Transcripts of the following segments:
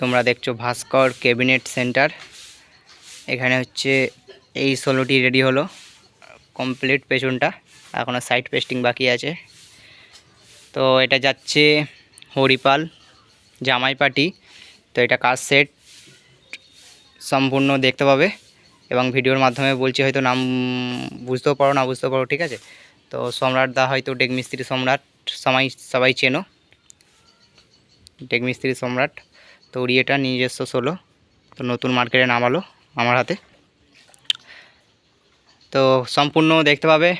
তোমরা দেখছ ভাস্কর cabinet centre. এখানে হচ্ছে এই ষোলোটি রেডি হলো, কমপ্লিট পেছনটা এখনও সাইড পেস্টিং বাকি আছে। তো এটা যাচ্ছে হরিপাল জামাইপাটি, তো এটা কাজ সেট সম্পূর্ণ দেখতে পাবে এবং ভিডিওর মাধ্যমে বলছি হয়তো নাম বুঝতেও পারো, না বুঝতেও পারো, ঠিক আছে? তো সম্রাট দা হয়তো ডেক মিস্ত্রি সম্রাট সবাই সবাই চেনো। ডেক মিস্ত্রি সম্রাট। তো এটা নিজস্ব ষোলো তো নতুন মার্কেটে নামালো আমার হাতে। তো সম্পূর্ণ দেখতে পাবে,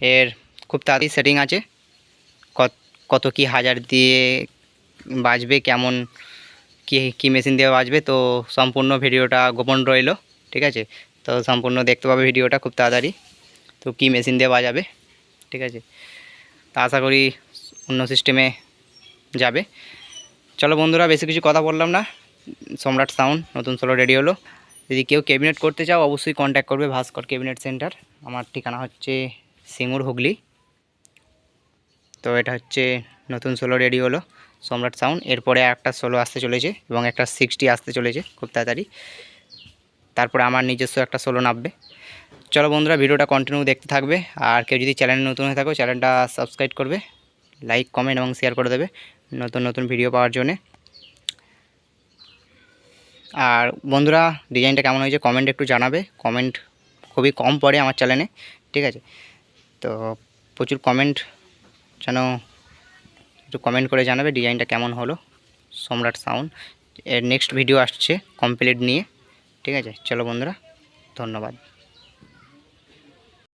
এর খুব তাড়াতাড়ি সেটিং আছে। কত কি হাজার দিয়ে বাজবে, কেমন কি কি মেশিন দিয়ে বাজবে, তো সম্পূর্ণ ভিডিওটা গোপন রইল, ঠিক আছে? তো সম্পূর্ণ দেখতে পাবে ভিডিওটা খুব তাড়াতাড়ি, তো কি মেশিন দিয়ে বাজাবে, ঠিক আছে? তা আশা করি অন্য সিস্টেমে যাবে। চলো বন্ধুরা, বেশি কিছু কথা বললাম না। সম্রাট সাউন্ড, নতুন সোলো রেডি হলো। যদি কেউ ক্যাবিনেট করতে চাও, অবশ্যই কন্ট্যাক্ট করবে ভাস্কর ক্যাবিনেট সেন্টার আমার ঠিকানা হচ্ছে সিঙ্গুর হুগলি। তো এটা হচ্ছে নতুন সোলো রেডি হলো সম্রাট সাউন্ড। এরপরে একটা সোলো আসতে চলেছে এবং একটা সিক্সটি আসতে চলেছে খুব তাড়াতাড়ি। তারপরে আমার নিজস্ব একটা সোলো নামবে। চলো বন্ধুরা, ভিডিওটা কন্টিনিউ দেখতে থাকবে। আর কেউ যদি চ্যানেল নতুন হয়ে থাকো চ্যানেলটা সাবস্ক্রাইব করবে। লাইক কমেন্ট এবং শেয়ার করে দেবে নতুন নতুন ভিডিও পাওয়ার জন্যে। আর বন্ধুরা ডিজাইনটা কেমন হয়েছে কমেন্ট একটু জানাবে। কমেন্ট খুবই কম পড়ে আমার চ্যানেলে ঠিক আছে? তো প্রচুর কমেন্ট যেন একটু কমেন্ট করে জানাবে ডিজাইনটা কেমন হলো, সম্রাট সাউন্ড এর নেক্সট ভিডিও আসছে কমপ্লিট নিয়ে, ঠিক আছে? চলো বন্ধুরা, ধন্যবাদ।